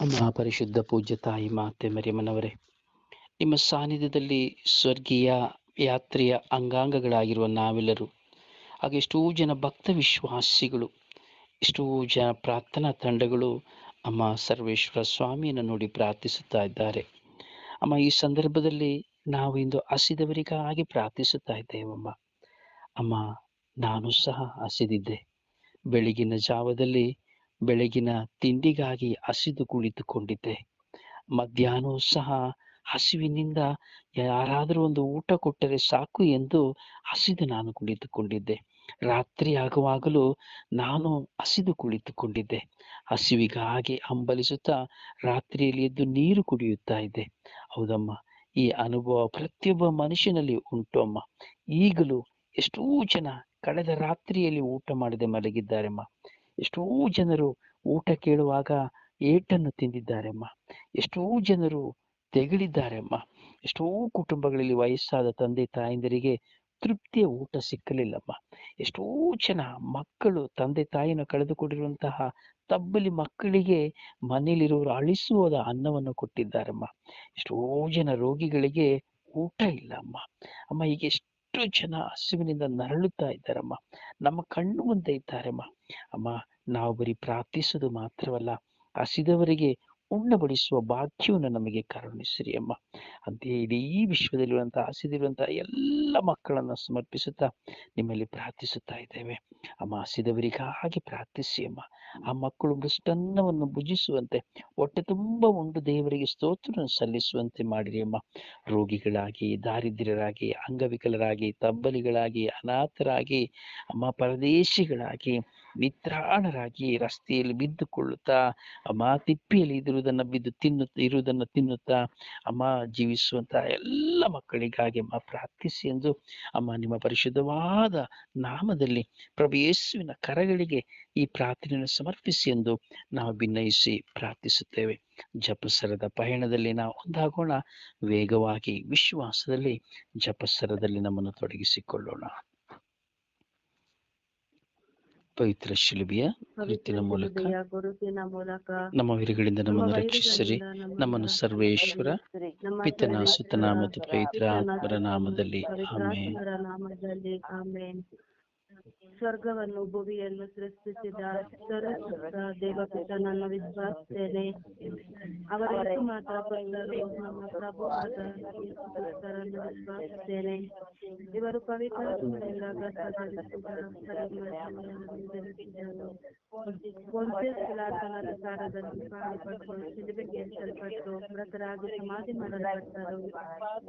ಮಹಾಪರಿಶುದ್ಧ ಪೂಜ್ಯ ತಾಯಿ, ಮಾತೆ ಮರಿಯಮ್ಮನವರೇ, ನಿಮ್ಮ ಸಾನ್ನಿಧ್ಯದಲ್ಲಿ ಸ್ವರ್ಗೀಯ ಯಾತ್ರೆಯ ಅಂಗಾಂಗಗಳಾಗಿರುವ ನಾವೆಲ್ಲರೂ, ಹಾಗೆ ಎಷ್ಟೋ ಜನ ಭಕ್ತ ವಿಶ್ವಾಸಿಗಳು, ಎಷ್ಟೋ ಜನ ಪ್ರಾರ್ಥನಾ ತಂಡಗಳು ಅಮ್ಮ ಸರ್ವೇಶ್ವರ ಸ್ವಾಮಿಯನ್ನು ನೋಡಿ ಪ್ರಾರ್ಥಿಸುತ್ತಾ ಇದ್ದಾರೆ. ಅಮ್ಮ, ಈ ಸಂದರ್ಭದಲ್ಲಿ ನಾವು ಇಂದು ಹಸಿದವರಿಗಾಗಿ ಪ್ರಾರ್ಥಿಸುತ್ತಾ ಇದ್ದೇವಮ್ಮ. ಅಮ್ಮ, ನಾನು ಸಹ ಹಸಿದಿದ್ದೆ. ಬೆಳಗಿನ ಜಾವದಲ್ಲಿ ಬೆಳಗಿನ ತಿಂಡಿಗಾಗಿ ಹಸಿದು ಕುಳಿತುಕೊಂಡಿದ್ದೆ. ಮಧ್ಯಾಹ್ನವೂ ಸಹ ಹಸಿವಿನಿಂದ ಯಾರಾದರೂ ಒಂದು ಊಟ ಕೊಟ್ಟರೆ ಸಾಕು ಎಂದು ಹಸಿದು ನಾನು ಕುಳಿತುಕೊಂಡಿದ್ದೆ. ರಾತ್ರಿ ಆಗುವಾಗಲೂ ನಾನು ಹಸಿದು ಕುಳಿತುಕೊಂಡಿದ್ದೆ. ಹಸಿವಿಗಾಗಿ ಹಂಬಲಿಸುತ್ತಾ ರಾತ್ರಿಯಲ್ಲಿ ಎದ್ದು ನೀರು ಕುಡಿಯುತ್ತಾ ಇದ್ದೆ. ಹೌದಮ್ಮ, ಈ ಅನುಭವ ಪ್ರತಿಯೊಬ್ಬ ಮನುಷ್ಯನಲ್ಲಿ ಉಂಟು ಅಮ್ಮ. ಈಗಲೂ ಎಷ್ಟೋ ಜನ ಕಳೆದ ರಾತ್ರಿಯಲ್ಲಿ ಊಟ ಮಾಡದೆ ಮಲಗಿದ್ದಾರಮ್ಮ. ಎಷ್ಟೋ ಜನರು ಊಟ ಕೇಳುವಾಗ ಏಟನ್ನು ತಿಂದಿದ್ದಾರೆಮ್ಮ. ಎಷ್ಟೋ ಜನರು ತೆಗಳಿದ್ದಾರೆಮ್ಮ ಎಷ್ಟೋ ಕುಟುಂಬಗಳಲ್ಲಿ ವಯಸ್ಸಾದ ತಂದೆ ತಾಯಂದಿರಿಗೆ ತೃಪ್ತಿಯ ಊಟ ಸಿಕ್ಕಲಿಲ್ಲಮ್ಮ. ಎಷ್ಟೋ ಜನ ಮಕ್ಕಳು ತಂದೆ ತಾಯಿನ ಕಳೆದುಕೊಂಡಿರುವಂತಹ ತಬ್ಬಲಿ ಮಕ್ಕಳಿಗೆ ಮನೆಯಲ್ಲಿರುವವರು ಅಳಿಸುವುದ ಅನ್ನವನ್ನು ಕೊಟ್ಟಿದ್ದಾರಮ್ಮ. ಎಷ್ಟೋ ಜನ ರೋಗಿಗಳಿಗೆ ಊಟ ಇಲ್ಲ ಅಮ್ಮ ಅಮ್ಮ ಈಗ ಎಷ್ಟು ಜನ ಹಸುವಿನಿಂದ ನರಳುತ್ತಾ ಇದ್ದಾರಮ್ಮ. ನಮ್ಮ ಕಣ್ಣು ಮುಂದೆ ಇದ್ದಾರಮ್ಮ. ಅಮ್ಮ, ನಾವು ಬರೀ ಪ್ರಾರ್ಥಿಸೋದು ಮಾತ್ರವಲ್ಲ, ಹಸಿದವರಿಗೆ ಉಣ್ಣಬಡಿಸುವ ಭಾಗ್ಯವನ್ನು ನಮಗೆ ಕರುಣಿಸಿರಿ ಅಮ್ಮ. ಅಂತೆಯೇ ಇಡೀ ವಿಶ್ವದಲ್ಲಿರುವಂತಹ ಹಸಿದಿರುವಂತಹ ಎಲ್ಲ ಮಕ್ಕಳನ್ನು ಸಮರ್ಪಿಸುತ್ತಾ ನಿಮ್ಮಲ್ಲಿ ಪ್ರಾರ್ಥಿಸುತ್ತಾ ಇದ್ದೇವೆ. ಅಮ್ಮ, ಹಸಿದವರಿಗಾಗಿ ಪ್ರಾರ್ಥಿಸಿ ಅಮ್ಮ. ಆ ಮಕ್ಕಳು ಮೃಷ್ಟನ್ನವನ್ನು ಭುಜಿಸುವಂತೆ, ಹೊಟ್ಟೆ ತುಂಬ ಉಂಡು ದೇವರಿಗೆ ಸ್ತೋತ್ರ ಸಲ್ಲಿಸುವಂತೆ ಮಾಡಿರಿ ಅಮ್ಮ. ರೋಗಿಗಳಾಗಿ, ದಾರಿದ್ರ್ಯರಾಗಿ, ಅಂಗವಿಕಲರಾಗಿ, ತಬ್ಬಲಿಗಳಾಗಿ, ಅನಾಥರಾಗಿ, ಅಮ್ಮ, ಪರದೇಶಿಗಳಾಗಿ ನಿತ್ರಾಣರಾಗಿ ರಸ್ತೆಯಲ್ಲಿ ಬಿದ್ದುಕೊಳ್ಳುತ್ತಾ, ಅಮ್ಮ ತಿಪ್ಪಿಯಲ್ಲಿ ಇರುವುದನ್ನು ಬಿದ್ದು ತಿನ್ನು ಇರುವುದನ್ನು ತಿನ್ನುತ್ತಾ, ಅಮ್ಮ ಜೀವಿಸುವಂತಹ ಎಲ್ಲ ಮಕ್ಕಳಿಗಾಗಿ ಅಮ್ಮ ಪ್ರಾರ್ಥಿಸಿ ಎಂದು ಅಮ್ಮ ನಿಮ್ಮ ಪರಿಶುದ್ಧವಾದ ನಾಮದಲ್ಲಿ ಪ್ರಭು ಯೇಸುವಿನ ಕರಗಳಿಗೆ ಈ ಪ್ರಾರ್ಥನೆಯನ್ನು ಸಮರ್ಪಿಸಿ ಎಂದು ನಾವು ಭಿನ್ನಯಿಸಿ ಪ್ರಾರ್ಥಿಸುತ್ತೇವೆ. ಜಪಸರದ ಪಯಣದಲ್ಲಿ ನಾವು ಒಂದಾಗೋಣ. ವೇಗವಾಗಿ ವಿಶ್ವಾಸದಲ್ಲಿ ಜಪಸರದಲ್ಲಿ ನಮ್ಮನ್ನು ತೊಡಗಿಸಿಕೊಳ್ಳೋಣ. ಪವಿತ್ರ ಶಿಲುಬಿಯ ಗುರುತಿನ ಮೂಲಕ ಮೂಲಕ ನಮ್ಮ ವಿರುಗಳಿಂದ ನಮ್ಮನ್ನು ನಮ್ಮ ರಕ್ಷಿಸಿರಿ. ನಮ್ಮನ್ನು ಸರ್ವೇಶ್ವರ ಪಿತನ ಸುತನ ಮತ್ತು ಪವಿತ್ರ ಆತ್ಮರ ನಾಮದಲ್ಲಿ. ಆಮೇನ್. ಸ್ವರ್ಗವನ್ನು ಭುವಿಯನ್ನು ಸೃಷ್ಟಿಸಿದ ಸರ್ವಶಕ್ತ ದೇವಪಿತನನ್ನು ವಿಶ್ವಾಸ್ತೇನೆ ಅವರ ಮಾತ್ರ ಬಂದರು ಇವರು ಪವಿತ್ರ ಶಿಲುಬೆಗೆ ಏರಿಸಲ್ಪಟ್ಟು ಮೃತರಾಗಿ ಸಮಾಧಿ ಮಾಡಲ್ಪಟ್ಟರು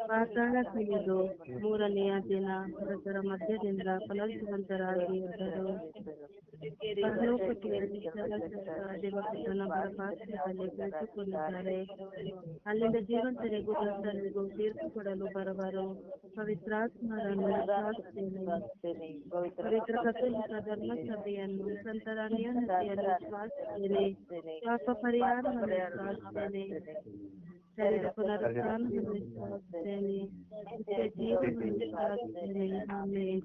ಪಾತಾಳಕ್ಕಿಳಿದು ಮೂರನೆಯ ದಿನ ಮೃತರ ಮಧ್ಯದಿಂದ ಪುನರ್ಜೀವಂತರಾಗಿ ಎದ್ದರು ಪರಲೋಕಕ್ಕೆ ಏರಿ ಸರ್ವಶಕ್ತ ದೇವಪುತ್ರನ ಬಲಪಾತ್ರದಲ್ಲಿ ಕುಳಿತುಕೊಂಡಿದ್ದಾರೆ ಅಲ್ಲಿಂದ ಜೀವಂತರಿಗೂ ಮೃತರಿಗೂ ತೀರ್ಪು ಕೊಡಲು ಬರುವರು ಪವಿತ್ರಾತ್ಮರನ್ನು ವಿಶ್ವಾಸಿಸ್ತೇನೆ ಪವಿತ್ರ ಕಥೋಲಿಕ ಧರ್ಮಸಭೆಯನ್ನು ಸಂತರ ನಿಯಮತೆಯನ್ನು ವಿಶ್ವಾಸಿಸ್ತೇನೆ ಪಾಪ ಪರಿಹಾರವನ್ನು ವಿಶ್ವಾಸಿಸ್ತೇನೆ ಶರೀರ ಪುನರುತ್ಥಾನವನ್ನು ವಿಶ್ವಾಸಿಸ್ತೇನೆ ನಿತ್ಯ ಜೀವನವನ್ನು ವಿಶ್ವಾಸಿಸ್ತೇನೆ ಆಮೇನ್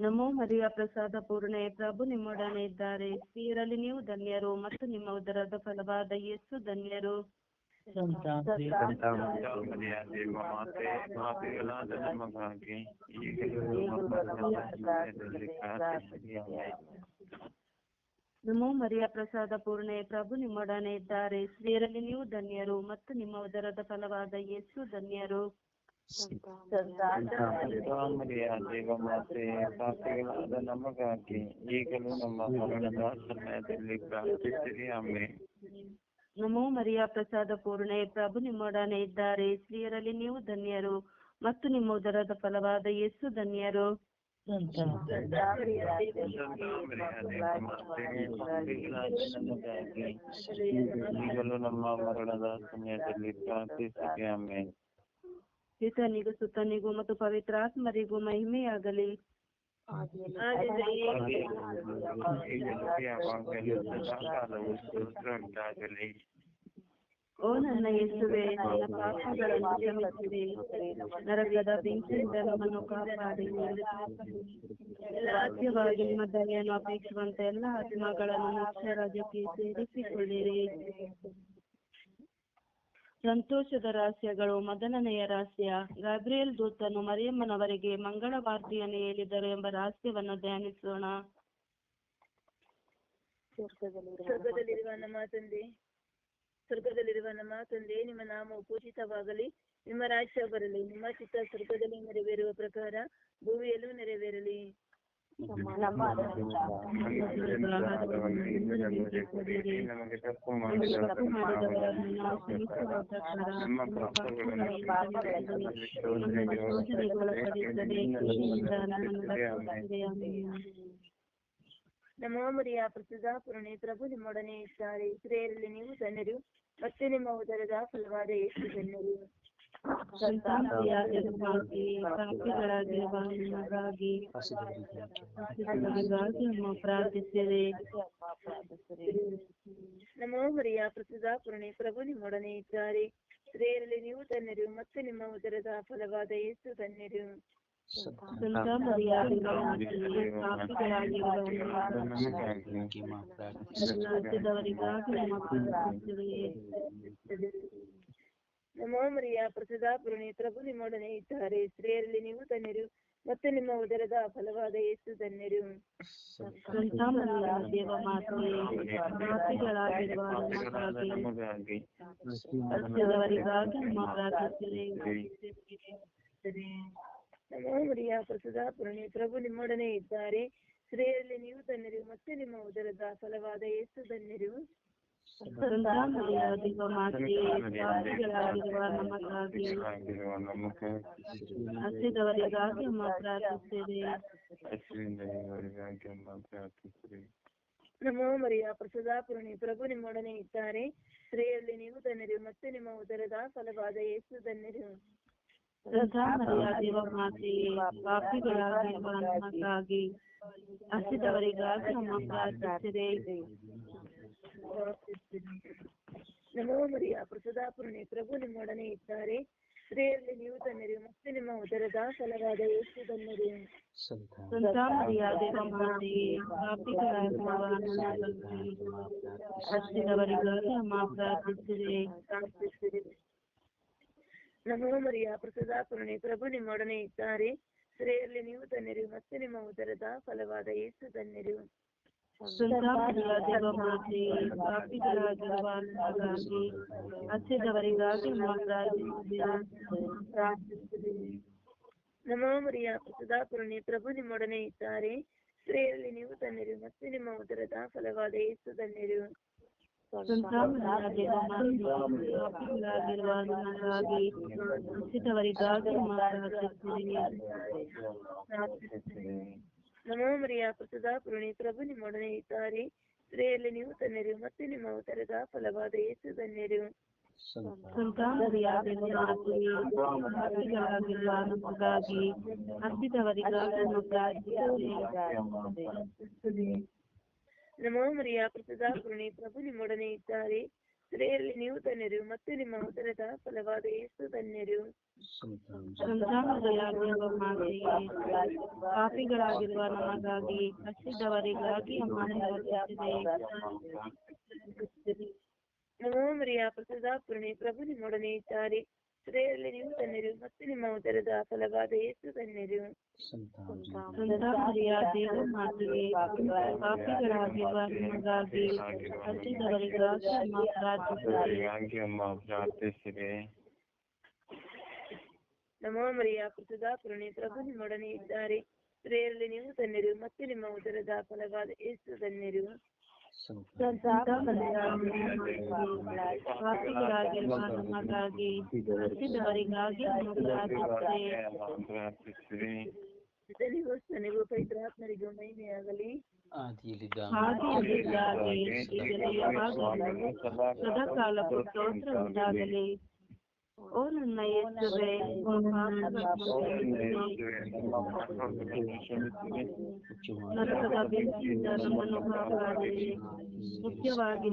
ನಮೋ ಮರಿಯ ಪ್ರಸಾದ ಪೂರ್ಣೆ ಪ್ರಭು ನಿಮ್ಮೊಡನೆ ಇದ್ದಾರೆ. ಸ್ತ್ರೀಯರಲ್ಲಿ ನೀವು ಧನ್ಯರು ಮತ್ತು ನಿಮ್ಮ ಉದರದ ಫಲವಾದ ಯೇಸು ಧನ್ಯರು. ನಮೋ ಮರಿಯ ಪ್ರಸಾದ ಪೂರ್ಣೆ ಪ್ರಭು ನಿಮ್ಮೊಡನೆ ಇದ್ದಾರೆ. ಸ್ತ್ರೀಯರಲ್ಲಿ ನೀವು ಧನ್ಯರು ಮತ್ತು ನಿಮ್ಮ ಉದರದ ಫಲವಾದ ಯೇಸು ಧನ್ಯರು. ಮರಿಯ ದೇವ ಮಾತೆ ಪಾಪಿಗಳಾದ ನಮಗಾಗಿ ಈಗಲೂ ನಮ್ಮ ಮರಣದ ಸಮಯದಲ್ಲಿ ಪ್ರಾರ್ಥಿಸಿರಿ ಅಮ್ಮೆ ನಮೋ ಮರಿಯ ಪ್ರಸಾದ ಪೂರ್ಣೆ ಪ್ರಭು ನಿಮ್ಮೊಡನೆ ಇದ್ದಾರೆ. ಸ್ತ್ರೀಯರಲ್ಲಿ ನೀವು ಧನ್ಯರು ಮತ್ತು ನಿಮ್ಮ ಉದರದ ಫಲವಾದ ಯೇಸು ಧನ್ಯರು. ಈಗಲೂ ನಮ್ಮ ಮರಣದ ಸಮಯದಲ್ಲಿ ಪ್ರಾರ್ಥಿಸಿದೆ ಆಮೇಲೆ ಪಿತನಿಗೂ ಸುತನಿಗೂ ಮತ್ತು ಪವಿತ್ರಾತ್ಮರಿಗೂ ಮಹಿಮೆಯಾಗಲಿ ಓ ನನ್ನ ಯೇಸುವೆ ನನ್ನ ಪಾಪಗಳನ್ನು ಕ್ಷಮಿಸಿದೆ ನರಕದ ಬೆಂಕಿಯಿಂದ ನಮ್ಮನ್ನು ಕಾಪಾಡಿ ರಾಜ್ಯವಾಗಿ ನಿಮ್ಮ ದಯೆಯನ್ನು ಅಪೇಕ್ಷಿಸುವಂತ ಎಲ್ಲ ಆತ್ಮಗಳನ್ನು ಮೋಕ್ಷ ರಾಜ್ಯಕ್ಕೆ ಸೇರಿಸಿಕೊಳ್ಳಿರಿ ಸಂತೋಷದ ರಹಸ್ಯಗಳು ಮದನನೆಯ ರಹಸ್ಯ ಗಾಬ್ರಿಯಲ್ ದೂತನು ಮರಿಯಮ್ಮನವರಿಗೆ ಮಂಗಳ ವಾರ್ತೆಯನ್ನು ಹೇಳಿದರು ಎಂಬ ರಹಸ್ಯವನ್ನು ಧ್ಯಾನಿಸೋಣ. ಸ್ವರ್ಗದಲ್ಲಿರುವ ನಮ್ಮ ತಂದೆ. ಸ್ವರ್ಗದಲ್ಲಿರುವ ನಮ್ಮ ತಂದೆ. ನಿಮ್ಮ ನಾಮವು ಪೂಜಿತವಾಗಲಿ ನಿಮ್ಮ ರಾಜ್ಯ ಬರಲಿ ನಿಮ್ಮ ಚಿತ್ತ ಸ್ವರ್ಗದಲ್ಲಿ ನೆರವೇರುವ ಪ್ರಕಾರ ಭೂಮಿಯಲ್ಲೂ ನೆರವೇರಲಿ. ನಮ್ಮ. ನಮೋ ಮರಿಯ ಪ್ರಸಿದ್ಧ ಪುರಣೆ ಪ್ರಭು, ನಿಮ್ಮೊಡನೆ ಇದ್ದಾರೆ ಸ್ತ್ರೀಯರಲ್ಲಿ ನೀವು ಧನ್ಯರು ಮತ್ತೆ ನಿಮ್ಮ ಉದರದ ಫಲವಾದ ಎಷ್ಟು ಧನ್ಯರು ಸಂತಾನವಿಲ್ಲದೆ ಮಾತೆ, ಪಾಪಿಗಳಾಗಿರುವ ನಮಗಾಗಿ ಪಾಪಿಗಳಿಗಾಗಿ ನಮ್ಮ ಪ್ರಾರ್ಥಿಸಿರಿ. ನಮೋ ಮರಿಯ ಪ್ರಸಿದ್ಧ ಪುರಣೆ ಪ್ರಭು ನಿಮ್ಮೊಡನೆ ಇದ್ದಾರೆ. ಸ್ತ್ರೀಯರಲ್ಲಿ ನೀವು ಧನ್ಯರು ಮತ್ತು ನಿಮ್ಮ ಉದರದ ಫಲವಾದ ಯೇಸು ಧನ್ಯರು ಸಂತಾಮರಿಯಾಗಿ ನಮ್ಮ ನಮೋ ಮರಿಯ ಪುರಣಿ ಪುರಣೆ ಪ್ರಭು ನಿಮ್ಮೊಡನೆ ಇದ್ದಾರೆ. ಸ್ತ್ರೀಯರಲ್ಲಿ ನೀವು ಧನ್ಯರು ಮತ್ತೆ ನಿಮ್ಮ ಉದರದ ಫಲವಾದ ಯೇಸು ಧನ್ಯರು ಸಂತಾನವಿಲ್ಲ ದೇವ ಮಾತೆ ಪಾಪಿಗಳಾಗಿರುವ ನಮಗಾಗಿ ನಮಗಾಗಿ ರಾಜ್ಯದವರಿಗಾಗಿ ನಮ್ಮ ಪ್ರಾರ್ಥಿಸಿರಿ ನಮೋ ಮರಿಯ ಪ್ರಸಿದ್ಧ ಪುರಣೆ ಪ್ರಭು ನಿಮ್ಮೊಡನೆ ಇದ್ದಾರೆ. ಸ್ತ್ರೀಯರಲ್ಲಿ ನೀವು ಧನ್ಯರು ಮತ್ತೆ ನಿಮ್ಮ ಉದರದ ಫಲವಾದ ಯೇಸು ಧನ್ಯರು ನಮೋ ಮರಿಯ ಪ್ರಸದಾಪುರಣಿ ಪುರಣೆ ಪ್ರಭು ನಿಮ್ಮೊಡನೆ ಇದ್ದಾರೆ. ಸ್ತ್ರೀಯಲ್ಲಿ ನೀವು ಧನ್ಯರು ಮತ್ತೆ ನಿಮ್ಮ ಉದರದ ಫಲವಾದ ಯೇಸು ಧನ್ಯರು ಮರಿಯಾ ದೇವ ಮಾತೆ ಪಾಪಿಗಳಾಗಿರುವ ನಮಗಾಗಿ ಹಸಿದವರಿಗಾಗಿ ನಮ್ಮ ಪ್ರಾರ್ಥಿಸಿರಿ ನಮೋ ಮರಿಯ ಪ್ರಸದಾಪುರಣಿ ಪುರಣೆ ಪ್ರಭು ನಿಮ್ಮೊಡನೆ ಇದ್ದಾರೆ. ಸ್ತ್ರೀಯಲ್ಲಿ ನೀವು ತನ್ನರಿ ಮತ್ತೆ ನಿಮ್ಮ ಉದರದ ಫಲವಾದ ಯೇಸು ತನ್ನರಿ ಹಸಿದವರಿಗಾಗಿ ನಮ್ಮ ಪ್ರಾರ್ಥಿಸಿರಿ ನಮೋ ಮರಿಯ ಪ್ರಸದಾಪುರಣಿ ಪುರಣೆ ಪ್ರಭು ನಿಮ್ಮೊಡನೆ ಇದ್ದಾರೆ. ಸ್ತ್ರೀಯರಲ್ಲಿ ನೀವು ಧನ್ಯರು ಮತ್ತೆ ನಿಮ್ಮ ಉದರದ ಫಲವಾದ ಯೇಸು ಧನ್ಯರು ಹಸಿದವರಿಗಾಗಿ ನಮೋ ಮರಿಯ ಪ್ರಭು ನಿಮ್ಮೊಡನೆ ಇದ್ದಾರೆ. ಸ್ತ್ರೀಯಲ್ಲಿ ನೀವು ಧನ್ಯರು ಮತ್ತೆ ನಿಮ್ಮ ಉದರದ ಫಲವಾದ ಯೇಸು ಧನ್ಯರು ಪಾಪಿಗಳಾಗಿರುವ ನಮಗಾಗಿ ಹಸಿದವರಿಗಾಗಿ ನಮ್ಮ ಪ್ರಾರ್ಥಿಸಿರಿ ನಮೋ ಮರಿಯ ಪ್ರಸಿದ್ಧ ಪುರಣೆ ಪ್ರಭು ನಿಮ್ಮೊಡನೆ ಇದ್ದಾರೆ. ಸ್ತ್ರೀಯಲ್ಲಿ ನೀವು ಧನ್ಯರು ಮತ್ತೆ ನಿಮ್ಮ ಉದರದ ಫಲವಾದ ಯೇಸು ಮಾತೆ ಪಾಪಿಗಳಾಗಿರುವ ನಮಗಾಗಿ ಪ್ರಾರ್ಥಿಸಿರಿ ನಮೋ ಮರಿಯ ಪುರಣೆ ಪ್ರಭು ನಿಮ್ಮೊಡನೆ ಇದ್ದಾರೆ. ಸ್ತ್ರೀಯಲ್ಲಿ ನೀವು ಧನ್ಯರು ಮತ್ತು ನಿಮ್ಮ ಉದರದ ಫಲವಾದ ಯೇಸು ಧನ್ಯರು ಪಾಪಿಗಳಾಗಿರುವ ನಮಗಾಗಿ ಪ್ರಾರ್ಥಿಸಿರಿ ನಮೋ ಮರಿಯ ಪುರಣೆ ಪ್ರಭು ನಿಮ್ಮೊಡನೆ ಇದ್ದಾರೆ. ಸ್ತ್ರೀಯರಲ್ಲಿ ನೀವು ಧನ್ಯರು ಮತ್ತೆ ನಿಮ್ಮ ಉದರದ ಫಲವಾದ ಯೇಸು ಧನ್ಯರು ಸಂತಾನವಿಲ್ಲ ದೇವ ಮಾತೆ ಪಾಪಿಗಳಾಗಿರುವ ನಮಗಾಗಿ ಹಸಿದವರಿಗಾಗಿ ನಮ್ಮ ಪ್ರಾರ್ಥಿಸಿರಿ ಇವರಿಗಾಗಿ ಎಂಬ ಪ್ರಾರ್ಥಿಸಿರಿ ನಮೋ ಮರಿಯ ಪ್ರಸಿದ್ಧ ಪುರಣೆ ಪ್ರಭು ನಿಮ್ಮೊಡನೆ ಇದ್ದಾರೆ ಸ್ತ್ರೀಯರಲ್ಲಿ ನೀವು ಧನ್ಯರು ಮತ್ತೆ ನಿಮ್ಮ ಉದರದ ಫಲವಾದ ಯೇಸು ಧನ್ಯರು ಸಂತಾನವಿಲ್ಲ ದೇವ ಮಾತೆ ಪಾಪಿಗಳಾಗಿರುವ ನಮಗಾಗಿ ಹಸಿದವರಿಗಾಗಿ ನಮ್ಮ ಪ್ರಾರ್ಥಿಸಿರಿ ಪ್ರಾರ್ಥಿಸಿರಿ ಪಿತನಿಗೂ ಸ್ತನಿಗೂ ಪವಿತ್ರಾತ್ಮರಿಗೂ ಮಹಿಮೆಯಾಗಲಿ ಆದಿಯಲ್ಲಿದ್ದ ಹಾಗೆಯಲ್ಲಿದ್ದಾಗೆ ಈಗಲೂ ಯಾವಾಗಲೂ ಸದಾಕಾಲ ಸ್ತೋತ್ರ ಉಂಟಾಗಲಿ ಓ ನನ್ನ ಯೇಸುವೆ ನರಕದ ಬೆಂಕಿಯಿಂದ ನಮ್ಮನ್ನು ಕಾಪಾಡಿರಿ ಮುಖ್ಯವಾಗಿ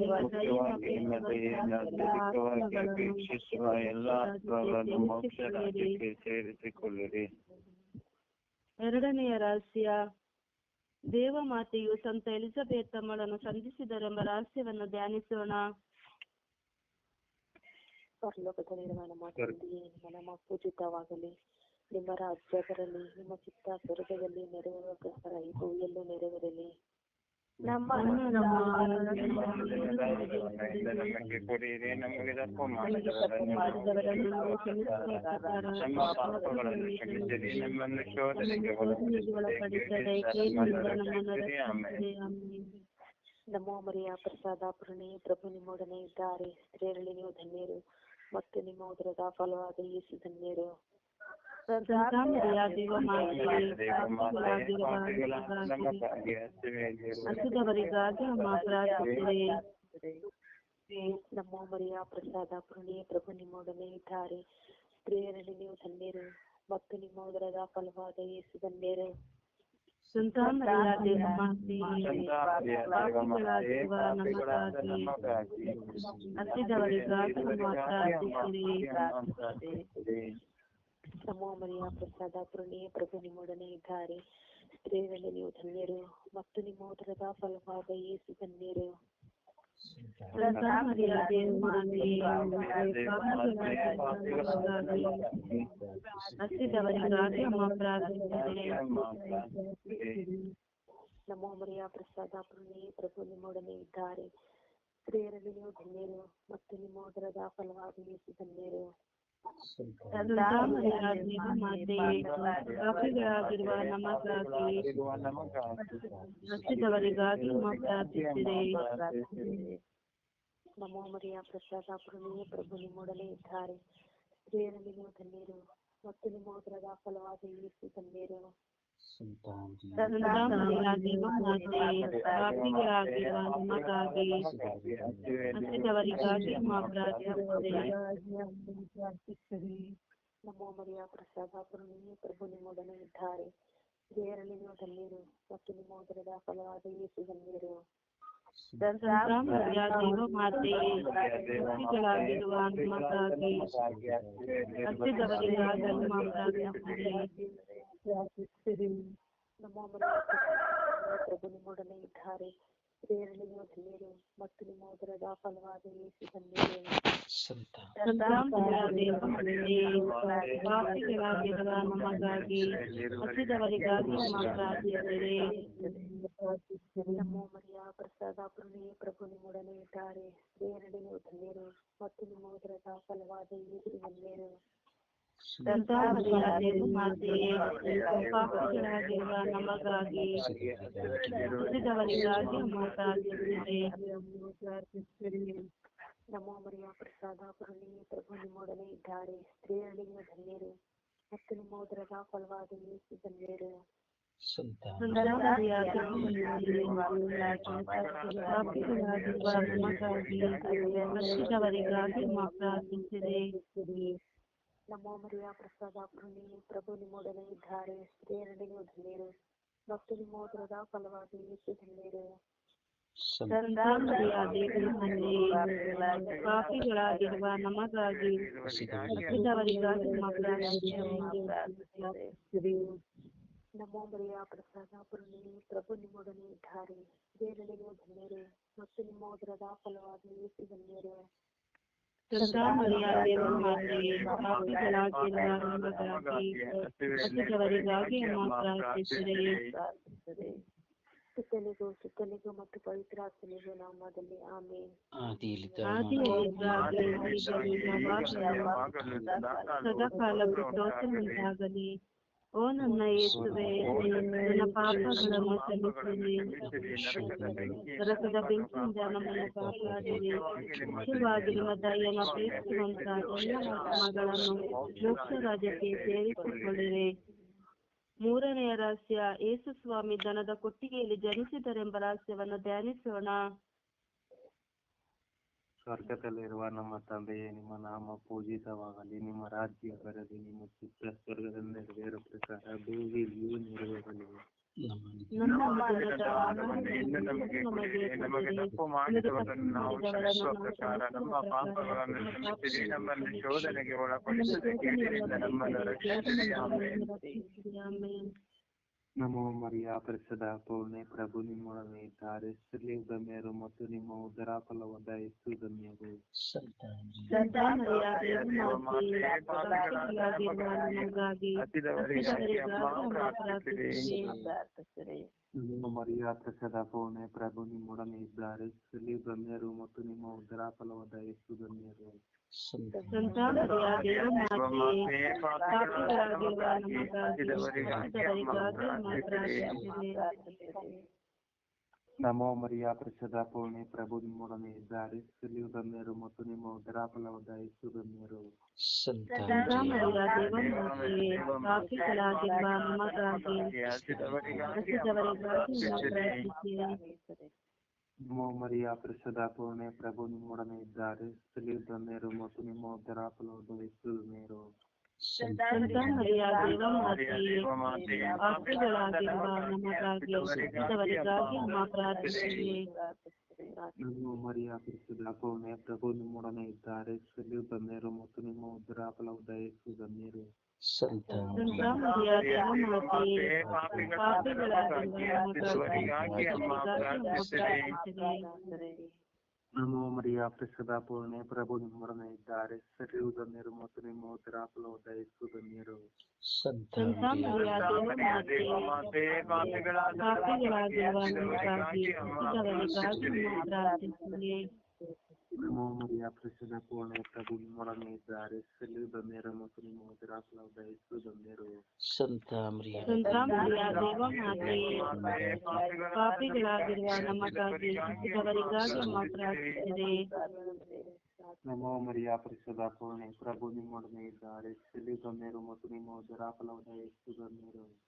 ಅಪೇಕ್ಷಿಸುವ ಎಲ್ಲ ಆತ್ಮಗಳನ್ನು ಮೋಕ್ಷ ರಾಜ್ಯಕ್ಕೆ ಸೇರಿಸಿಕೊಳ್ಳಿರಿ ಎರಡನೆಯ ರಹಸ್ಯ ದೇವಮಾತೆಯು ಸಂತ ಎಲಿಜಬೆತ್ ತಮ್ಮಳನ್ನು ಸಂಧಿಸಿದರೆಂಬ ರಹಸ್ಯವನ್ನು ಧ್ಯಾನಿಸೋಣ ಪರಲೋಕದಲ್ಲಿರುವ ನಮ್ಮ ಮಾಡಿದ್ದೀರಿ ನಿಮ್ಮ ನಾಮ ಪೂಜಿತವಾಗಲಿ. ನಿಮ್ಮ ರಾಜ್ಯ ಬರಲಿ ನಿಮ್ಮ ಚಿತ್ತ ಸ್ವರ್ಗದಲ್ಲಿ ನೆರವೇರುವ ಪ್ರಕಾರ ಈ ಎಲ್ಲೂ ನೆರವೇರಲಿ ನಮ್ಮ ಪಾಪಗಳನ್ನು ಕ್ಷಮಿಸಿರಿ. ನಮ್ಮನ್ನು ಶೋಧನೆಗೆ ಒಳಪಡಿಸದೆ ಕೇಳಿನಿಂದ ನಮ್ಮನ್ನು ರಕ್ಷಿಸಿರಿ. ಆಮೆನ್. ನಮೋ ಮರಿಯ ಪ್ರಸಾದ ಪೂರ್ಣಿ ಪ್ರಭು ನಿಮ್ಮೊಡನೆ ಇದ್ದಾರೆ. ಸ್ತ್ರೀಯರಲ್ಲಿ ನೀವು ಧನ್ಯರು. ಮತ್ತು ನಿಮ್ಮ ಉದರದ ಫಲವಾದ ಯೇಸು ಧನ್ಯರು. ಹಸಿದವರಿಗಾಗಿ ಅಮ್ಮ ಪ್ರಾರ್ಥಿಸಿರಿ ನಮೋ ಮರಿಯ ಪ್ರಸಾದ ಪುಣ್ಯ ಪ್ರಭು ನಿಮ್ಮೊಡನೆ ಇದ್ದಾರೆ. ಸ್ತ್ರೀಯರಲ್ಲಿ ನೀವು ಧನ್ಯರು. ಮತ್ತು ನಿಮ್ಮ ಉದರದ ಫಲವಾದ ಯೇಸು ಧನ್ಯರು. ಸಂತಾಮರಿಯ ದೇವಮಾತೆಯೇ, ಸಂತಾಮರಿಯ ದೇವಮಾತೆಯೇ, ಪಾಪಿಗಳಾಗಿರುವ ಪಾಪಿಗಳಾದ ನಮಗಾಗಿ ನಮಗಾಗಿ ಹಸಿದವರಿಗಾಗಿ ಅಮ್ಮ ಪ್ರಾರ್ಥಿಸಿರಿ ಪ್ರಾರ್ಥಿಸಿರಿ ನಮೋ ಮರಿಯ ಪ್ರಸಾದ ಪೂರ್ಣಿ ಪ್ರಭು ನಿಮ್ಮೊಡನೆ ಇದ್ದಾರೆ ಸ್ತ್ರೀಯರಲ್ಲಿ ನೀವು ಧನ್ಯರು ಮತ್ತು ನಿಮ್ಮ ಉದರದ ಫಲವಾದ ಯೇಸು ಧನ್ಯರು ಹಸಿದವರಿಗಾಗಿ ಅಮ್ಮ ಮರಿಯ ಪ್ರಸಾದ ಪುಣ್ಯ ಪ್ರಭು ನಿಮ್ಮೊಡನೆ ಇದ್ದಾರೆ. ಸ್ತ್ರೀಯರಲ್ಲಿ ಧನ್ಯರು ಮತ್ತು ನಿಮ್ಮ ಉದರದ ಫಲವಾಗಿ ಧನ್ಯರು. ಪಾಪಿಗಳಾಗಿರುವ ನಮಗಾಗಿ ಹಸಿದವರಿಗಾಗಿ ಅಮ್ಮ ಪ್ರಾರ್ಥಿಸಿರಿ. ನಮೋ ಮರಿಯ ಪ್ರಸಾದ ಪೂರ್ಣಿ ಪ್ರಭು ನಿಮ್ಮೊಡನೆ ಇದ್ದಾರೆ. ಸ್ತ್ರೀಯರಲ್ಲಿ ನೀವು ಧನ್ಯರು ಮತ್ತು ನಿಮ್ಮ ಉದರದ ಫಲವಾದ ಯೇಸು ಧನ್ಯರು ಸಂತಾಮರಿಯ ದೇವಮಾತೆಯೇ, ಪಾಪಿಗಳಾಗಿರುವ ನಮಗಾಗಿ ಹಸಿದವರಿಗಾಗಿ ಅಮ್ಮ ಪ್ರಾರ್ಥಿಸಿರಿ ನಮೋ ಮರಿಯ ಪ್ರಸಾದ ಪೂರ್ಣಿ ಪ್ರಭು ನಿಮ್ಮೊಡನೆ ಇದ್ದಾರೆ ಸ್ತ್ರೀಯರಲ್ಲಿ ನೀವು ಧನ್ಯರು ಮತ್ತು ನಿಮ್ಮ ಉದರದ ಫಲವಾದ ಯೇಸು ಧನ್ಯರು ಸಂತಾಮರಿಯ ದೇವಮಾತೆಯೇ, ಪಾಪಿಗಳಾಗಿರುವ ನಮಗಾಗಿ ಹಸಿದವರಿಗಾಗಿ ಅಮ್ಮ ಪ್ರಾರ್ಥಿಸಿರಿ ನಮೋ ಮರಿಯ ಪ್ರಭು ನಿಮ್ಮೊಡನೆ ಇದ್ದಾರೆ ಸ್ತ್ರೀಯರಲ್ಲಿ ನೀವು ಧನ್ಯರು ಮತ್ತು ನಿಮ್ಮ ಉದರದ ಫಲವಾದ ಯೇಸು ಧನ್ಯರು ಸಂತಾಮರಿಯ ದೇವಮಾತೆಯೇ, ಪಾಪಿಗಳಾಗಿರುವ ನಮಗಾಗಿ ಹಸಿದವರಿಗಾಗಿ ಅಮ್ಮ ಪ್ರಾರ್ಥಿಸಿರಿ ನಮೋ ಮರಿಯ ಪ್ರಸಾದ ಪೂರ್ಣಿ ಪ್ರಭು ನಿಮ್ಮೊಡನೆ ಇದ್ದಾರೆ ಸ್ತ್ರೀಯರಲ್ಲಿ ನೀವು ಧನ್ಯರು ಮತ್ತು ನಿಮ್ಮ ಉದರದ ಫಲವಾದ ಯೇಸು ಧನ್ಯರು ಸಂತಾಮರಿಯ ದೇವಮಾತೆಯೇ, ಪಾಪಿಗಳಾಗಿರುವ ನಮಗಾಗಿ ಹಸಿದವರಿಗಾಗಿ ಅಮ್ಮ ಪ್ರಾರ್ಥಿಸಿರಿ ನಮೋ ಮರಿಯ ಪ್ರಸಾದ ಪೂರ್ಣಿ ಪ್ರಭು ನಿಮ್ಮೊಡನೆ ಇದ್ದಾರೆ ಸ್ತ್ರೀಯರಲ್ಲಿ ನೀವು ಧನ್ಯರು ಮತ್ತು ನಿಮ್ಮ ಉದರದ ಫಲವಾದ ಯೇಸು ಧನ್ಯರು ಸಂತಾಮರಿಯ ದೇವಮಾತೆಯೇ, ಪಾಪಿಗಳಾಗಿರುವ ನಮಗಾಗಿ ಹಸಿದವರಿಗಾಗಿ ಅಮ್ಮ ಪ್ರಾರ್ಥಿಸಿರಿ ನಮೋ ಮರಿಯ ಪ್ರಸಾದ ಪೂರ್ಣಿ ಪ್ರಭು ನಿಮ್ಮೊಡನೆ ಇದ್ದಾರೆ ಸ್ತ್ರೀಯರಲ್ಲಿ ನೀವು ಧನ್ಯರು ಮತ್ತು ನಿಮ್ಮ ಉದರದ ಫಲವಾದ ಯೇಸು ಧನ್ಯರು ಸಂತಾಮರಿಯ ದೇವಮಾತೆಯೇ, ಪಾಪಿಗಳಾಗಿರುವ ನಮಗಾಗಿ ಹಸಿದವರಿಗಾಗಿ ಅಮ್ಮ ಪ್ರಾರ್ಥಿಸಿರಿ ನಮೋ ಮರಿಯ ಪ್ರಸಾದ ಪೂರ್ಣಿ ಪ್ರಭು ನಿಮ್ಮೊಡನೆ ಇದ್ದಾರೆ ಸ್ತ್ರೀಯರಲ್ಲಿ ನೀವು ಧನ್ಯರು ಮತ್ತು ನಿಮ್ಮ ಉದರದ ಫಲವಾದ ಯೇಸು ಧನ್ಯರು ಸುತ್ತಲಿಗೂ ಸುತ್ತಲಿಗೂ ಮತ್ತು ಪವಿತ್ರಾತ್ಮನಿಗೂ ನಾಮದಲ್ಲಿ ಆಮೇನ್. ಆದಿಯಲ್ಲಿದ್ದ ಆದಿಯಲ್ಲಿದ್ದಾಗೆ ಓ ನನ್ನ ಯೇಸುವೆ ನನ್ನ ಪಾಪಗಳನ್ನು ಕ್ಷಮಿಸಿರಿ ರಸದ ಬೆಂಕಿಯಿಂದ ನಮ್ಮನ್ನು ಕಾಪಾಡಿರಿ. ಮುಖ್ಯವಾಗಿ ನಿಮ್ಮ ದಯೆಯನ್ನು ಅಪೇಕ್ಷಿಸುವಂತ ಎಲ್ಲ ಆತ್ಮಗಳನ್ನು ಮೋಕ್ಷ ರಾಜ್ಯಕ್ಕೆ ಸೇರಿಸಿಕೊಳ್ಳಿರಿ. ಮೂರನೆಯ ರಹಸ್ಯ ಯೇಸು ಸ್ವಾಮಿ ದನದ ಕೊಟ್ಟಿಗೆಯಲ್ಲಿ ಜನಿಸಿದರೆಂಬ ರಹಸ್ಯವನ್ನು ಧ್ಯಾನಿಸೋಣ. ಸ್ವರ್ಗದಲ್ಲಿರುವ ನಮ್ಮ ತಂದೆಯೇ ನಿಮ್ಮ ನಾಮ ಪೂಜಿತವಾಗಲಿ ನಿಮ್ಮ ರಾಜ್ಯ ಬರಲಿ ನಿಮ್ಮ ಚಿತ್ತ ಸ್ವರ್ಗದಿಂದ ನೆರವೇರೋ ಪ್ರಕಾರ ಭೂಮಿಯೂ ನೆರವೇರಲಿ ನಮಗೆ ನಮಗೆ ತಪ್ಪು ಮಾಡಿದವರನ್ನು ನಾವು ಕ್ಷಮಿಸುವ ಪ್ರಕಾರ ನಮ್ಮ ಪಾಪಗಳನ್ನು ಕ್ಷಮಿಸಿರಿ ನಮ್ಮನ್ನು ಶೋಧನೆಗೆ ಒಳಪಡಿಸದೆ ಕೇಳಿರಿಂದ ನಮ್ಮನ್ನು ರಕ್ಷಿಸಿರಿ ಆಮೆನ್. ಆಮೆನ್. ನಮೋ ಮರಿಯ ಪರಿಸದ ಪೂರ್ಣೆ ಪ್ರಭು ನಿಮ್ಮೊಡನೆ ಇದ್ದಾರೆ ಸ್ತ್ರೀಲಿಂಗ ಮೇರು ಮತ್ತು ನಿಮ್ಮ ಉದರ ಫಲವಾದ ಯೇಸು ಧನ್ಯರು ಸಂತ ಮರಿಯ ದೇವಮಾತೆ, ಪಾಪಿಗಳಾಗಿರುವ ನಮಗಾಗಿ ಹಸಿದವರಿಗಾಗಿ ಅಮ್ಮ ಪ್ರಾರ್ಥಿಸಿರಿ. ಪ್ರಾರ್ಥಿಸಿರಿ ನಮೋ ಮರಿಯ ಪ್ರಸದ ಪೂರ್ಣೆ ಪ್ರಭು ನಿಮ್ಮೊಡನೆ ಇದ್ದಾರೆ ಸ್ತ್ರೀಲಿ ಗಣ್ಯರು ಮತ್ತು ನಿಮ್ಮ ಉದರ ಫಲವಾದ ಯೇಸು ಧನ್ಯರು ಸಂತ ಮರಿಯ ದೇವಮಾತೆ, ಪಾಪಿಗಳಾಗಿರುವ ನಮಗಾಗಿ ಹಸಿದವರಿಗಾಗಿ ಅಮ್ಮ ಪ್ರಾರ್ಥಿಸಿರಿ. ನಮೋ ಮರಿಯ ಪ್ರಸದ ಪೂರ್ಣೆ ಪ್ರಭು ನಿಮ್ಮೊಡನೆ ಇದ್ದಾರೆ ಸ್ತ್ರೀಲಿ ಗಣ್ಯರು ಮತ್ತು ನಿಮ್ಮ ಉದರ ಫಲವಾದ ಯೇಸು ಧನ್ಯರು ಸಂತ ಮರಿಯ ದೇವಮಾತೆ, ಪಾಪಿಗಳಾಗಿರುವ ನಮಗಾಗಿ ನಿಮ್ಮ ಉದರ ಫಲವಾದ ಯೇಸು ಧನ್ಯರು ಸಂತ ಮರಿಯ ದೇವಮಾತೆ, ಪಾಪಿಗಳಾಗಿರುವ ನಮಗಾಗಿ ಹಸಿದವರಿಗಾಗಿ ಅಮ್ಮ ಪ್ರಾರ್ಥಿಸಿರಿ. ನಮೋ ಮರಿಯ ಪ್ರಸದ ಪೂರ್ಣೆ ಪ್ರಭು ನಿಮ್ಮೊಡನೆ ಇದ್ದಾರೆ ಸ್ತ್ರೀಲಿ ಗಣ್ಯರು ಮತ್ತು ನಿಮ್ಮ ಉದರ ಫಲವಾದ ಯೇಸು ಧನ್ಯರು ಸಂತ ಮರಿಯ ದೇವಮಾತೆ, ಪಾಪಿಗಳಾಗಿರುವ ನಮಗಾಗಿ ಹಸಿದವರಿಗಾಗಿ ಅಮ್ಮ ಪ್ರಾರ್ಥಿಸಿರಿ. ನಮೋ ಮರಿಯ ಪ್ರಸದ ಪೂರ್ಣೆ ಪ್ರಭು ನಿಮ್ಮೊಡನೆ ಇದ್ದಾರೆ ಸ್ತ್ರೀಲಿ ಗಣ್ಯರು ಮತ್ತು ನಿಮ್ಮ ಉದರ ಫಲವಾದ ಯೇಸು ಧನ್ಯರು ಸಂತ ಮರಿಯ ದೇವಮಾತೆ, ಪಾಪಿಗಳಾಗಿರುವ ನಮಗಾಗಿ ಹಸಿದವರಿಗಾಗಿ ಅಮ್ಮ ಪ್ರಾರ್ಥಿಸಿರಿ. ನಮೋ ಮರಿಯ ಪ್ರಸದ ಪೂರ್ಣೆ ಪ್ರಭು ನಿಮ್ಮೊಡನೆ ಇದ್ದಾರೆ ಸ್ತ್ರೀಲಿ ಗಣ್ಯರು ಮತ್ತು ನಿಮ್ಮ ಉದರ ಫಲವಾದ ಯೇಸು ಧನ್ಯರು ಸಂತ ಮರಿಯ ಸಂತ ಮರಿಯ ದೇವಮಾತೆ, ಪಾಪಿಗಳಾಗಿರುವ ನಮಗಾಗಿ ಹಸಿದವರಿಗಾಗಿ ಅಮ್ಮ ಪ್ರಾರ್ಥಿಸಿರಿ. ನಮೋ ಮರಿಯ ಪ್ರಸದ ಪೂರ್ಣೆ ಪ್ರಭು ನಿಮ್ಮೊಡನೆ ಇದ್ದಾರೆ ಸ್ತ್ರೀಲಿ ಗಣ್ಯರು ಮತ್ತು ನಿಮ್ಮ ಉದರ ಫಲವಾದ ಯೇಸು ಧನ್ಯರು ಸಂತ ಮರಿಯ ದೇವಮಾತೆ, ಪಾಪಿಗಳಾಗಿರುವ ನಮಗಾಗಿ ಹಸಿದವರಿಗಾಗಿ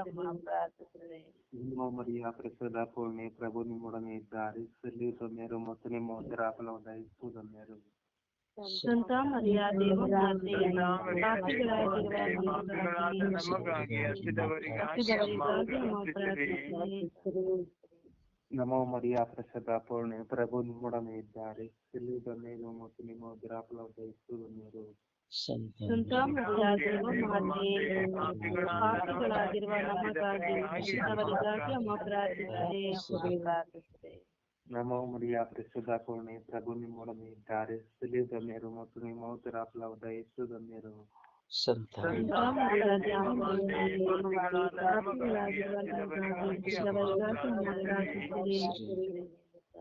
ಅಮ್ಮ ಪ್ರಾರ್ಥಿಸಿರಿ. ನಮೋ ಮರಿಯ ಪ್ರಸದ ಪೂರ್ಣೆ ಪ್ರಭು ನಿಮ್ಮೊಡನೆ ಇದ್ದಾರೆ ಸ್ತ್ರೀಲಿ ಗಣ್ಯರು ಮತ್ತು ನಿಮ್ಮ ಉದರ ಫಲವಾದ ಯೇಸು ಧನ್ಯರು ಸಂತ ಮರಿಯ ದೇವಮಾತೆ, ಪಾಪಿಗಳಾಗಿರುವ ನಮಗಾಗಿ ಹಸಿದವರಿಗಾಗಿ ಅಮ್ಮ ಪ್ರಾರ್ಥಿಸಿರಿ. ನಮೋ ಮರಿಯ ಪ್ರಸದ ಪೂರ್ಣೆ ಪ್ರಭು ನಿಮ್ಮೊಡನೆ ಇದ್ದಾರೆ ಸ್ತ್ರೀಲಿ ಗಣ್ಯರು ಮತ್ತು ನಿಮ್ಮ ಉದರ ಫಲವಾದ ಯೇಸು ಧನ್ಯರು ಸಂತ ಸಂತ ಮರಿಯ ದೇವಮಾತೆ, ಪಾಪಿಗಳಾಗಿರುವ ನಮಗಾಗಿ ಹಸಿದವರಿಗಾಗಿ ಅಮ್ಮ ಪ್ರಾರ್ಥಿಸಿರಿ. ನಮೋ ಮರಿಯ ಪ್ರಸದ ಪೂರ್ಣೆ ಪ್ರಭು ನಿಮ್ಮೊಡನೆ ಇದ್ದಾರೆ ಸ್ತ್ರೀಲಿ ಗಣ್ಯರು ಮತ್ತು ನಿಮ್ಮ ಉದರ ಫಲವಾದ ಯೇಸು ಪ್ರಾರ್ಥಿಸಿರಿ.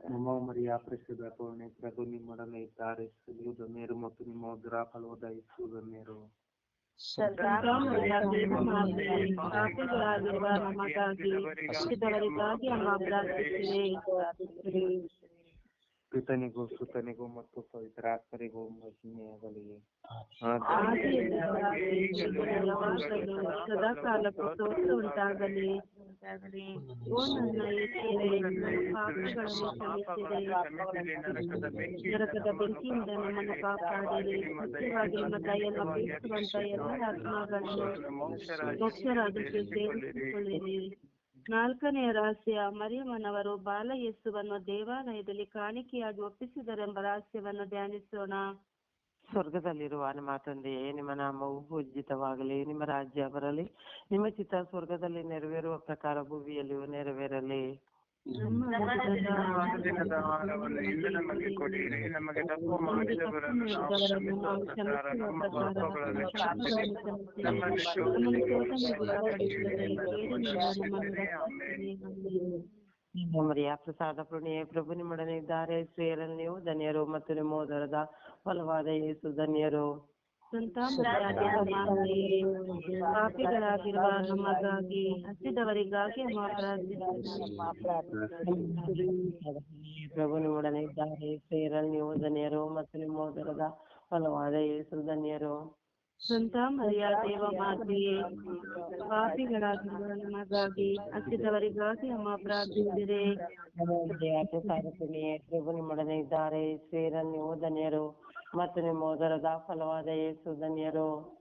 ನಮೋ ಮರಿಯಾ ಪ್ರಸದ ಪೂರ್ಣೆ ಪ್ರಭು ನಿಮ್ಮೊಡನೆ ಇದ್ದಾರೆ ಸ್ತ್ರೀಲಿ ಗಣ್ಯರು ಮತ್ತು ನಿಮ್ಮ ಉದ್ರಾ ಫಲವಾದ ಯೇಸು ಮೇರು ಹಸಿದವರಿಗಾಗಿ ಅಮ್ಮ ಪ್ರಾರ್ಥಿಸಿರಿ. ಪಿತನಿಗೂ ಸುತನಿಗೂ ಮತ್ತು ಪವಿತ್ರಾತ್ಮರಿಗೂ ಮಹಿಮೆಯಾಗಲಿ ಯಾವಾಗಲೂ ಸದಾ ಕಾಲಕ್ಕೂ ಸ್ತೋತ್ರ ಉಂಟಾಗಲಿ ಓ ನನ್ನ ಯೇಸುವೇ, ನನ್ನ ಪಾಪಗಳನ್ನು ಕ್ಷಮಿಸಿರಿ ನರಕದ ಬೆಂಕಿಯಿಂದ ನಮ್ಮನ್ನು ಕಾಪಾಡಿರಿ ಮುಖ್ಯವಾಗಿ ನಿಮ್ಮ ದಯೆಯನ್ನು ಅಪೇಕ್ಷಿಸುವಂತ ಎಲ್ಲ ಆತ್ಮಗಳನ್ನು ಮೋಕ್ಷ ರಾಜ್ಯಕ್ಕೆ ಸೇರಿಸಿಕೊಳ್ಳಿರಿ ನಾಲ್ಕನೆಯ ರಹಸ್ಯ ಮರಿಯಮ್ಮನವರು ಬಾಲ ಯೇಸುವನ್ನು ದೇವಾಲಯದಲ್ಲಿ ಕಾಣಿಕೆಯಾಗಿ ಒಪ್ಪಿಸಿದರೆಂಬ ರಹಸ್ಯವನ್ನು ಧ್ಯಾನಿಸೋಣ. ಸ್ವರ್ಗದಲ್ಲಿರುವ ನಿಮ್ಮ ತಂದೆಯೇ, ನಿಮ್ಮ ನಾಮವು ಪೂಜಿತವಾಗಲಿ. ನಿಮ್ಮ ರಾಜ್ಯ ಬರಲಿ. ನಿಮ್ಮ ಚಿತ್ತ ಸ್ವರ್ಗದಲ್ಲಿ ನೆರವೇರುವ ಪ್ರಕಾರ ಭೂಮಿಯಲ್ಲಿಯೂ ನೆರವೇರಲಿ. ನಮಗೆ ಕೊಡಿರಿ ನಮಗೆ ತಪ್ಪು ಮಾಡಿದವರನ್ನು ನಾವು ಕ್ಷಮಿಸುವ ಪ್ರಕಾರ ನಮ್ಮ ಪಾಪಗಳನ್ನು ಕ್ಷಮಿಸಿರಿ ನಮ್ಮನ್ನು ಶೋಧನೆಗೆ ಒಳಪಡಿಸಬೇಡಿ, ರಕ್ಷಿಸಿರಿ. ಆಮೆನ್. ಮರಿಯ ಪ್ರಸಾದ ಪುಣ್ಯ ಪ್ರಭು ನಿಮ್ಮೊಡನೆ ಇದ್ದಾರೆ ಸ್ತ್ರೀಯರಲ್ಲಿ ನೀವು ಧನ್ಯರು ಮತ್ತು ನಿಮ್ಮ ಉದರದ ಫಲವಾದ ಯೇಸು ಧನ್ಯರು ಪಾಪಿಗಳಾಗಿರುವ ನಮಗಾಗಿ ಹಸಿದವರಿಗಾಗಿ ಅಮ್ಮ ಪ್ರಾರ್ಥಿಸಿರಿ ಪ್ರಭು ನಿಮ್ಮೊಡನೆ ಇದ್ದಾರೆ ಸೇರಲ್ ನಿಯೋಜನೆಯರು ಮತ್ತು ನಿಮ್ಮೋದರದ ಫಲವಾದ ಯೇಸು ಧನ್ಯರು. ಸಂತ ಮರಿಯ ದೇವ ಮಾತೆಯೇ ಪಾಪಿಗಳಾಗಿರುವ ನಮಗಾಗಿ ಹಸಿದವರಿಗಾಗಿ ಅಮ್ಮ ಪ್ರಾರ್ಥಿಸಿದರೆ ಪ್ರಭು ನಿಮ್ಮೊಡನೆ ಇದ್ದಾರೆ ಸೇರಲ್ ನೀವು ಧನ್ಯರು ಮತ್ತು ನಿಮ್ಮ ಉದರದ ಫಲವಾದ ಯೇಸು ಧನ್ಯರು.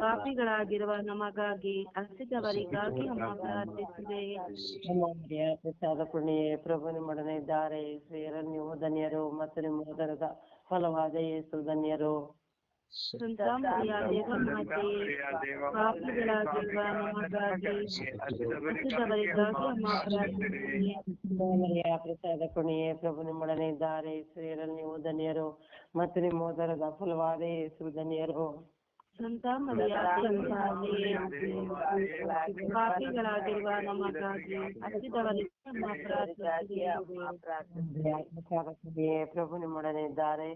ಪಾಪಿಗಳಾಗಿರುವ ನಮಗಾಗಿ ಹಸಿದವರಿಗಾಗಿ ಪ್ರಸಾದ ಪುಣ್ಯೆ ಪ್ರಭು ನಿಮ್ಮೊಡನೆ ಇದ್ದಾರೆ. ನೀವು ಧನ್ಯರು ಮತ್ತು ನಿಮ್ಮ ಉದರದ ಫಲವಾದ ಯೇಸು ಧನ್ಯರು. ಪಾಪಿಗಳಾಗಿರುವ ನಮಗಾಗಿ ಹಸಿದವರಿಗಾಗಿ ಪ್ರಸಾದ ಪುಣ್ಯೆ ಪ್ರಭು ನಿಮ್ಮೊಡನೆ ಇದ್ದಾರೆ. ಸ್ತ್ರೀಯರಲ್ಲಿ ನೀವು ಧನ್ಯರು ಮತ್ತು ನಿಮ್ಮ ಉದರದ ಫಲವಾದ ಯೇಸು ಧನ್ಯರು. ಸಂತ ಪಾಪಿಗಳಾಗಿರುವ ನಮಗಾಗಿ ಹಸಿದವರಿಗೆ ಪ್ರಭು ನಿಮ್ಮೊಡನೆ ಇದ್ದಾರೆ.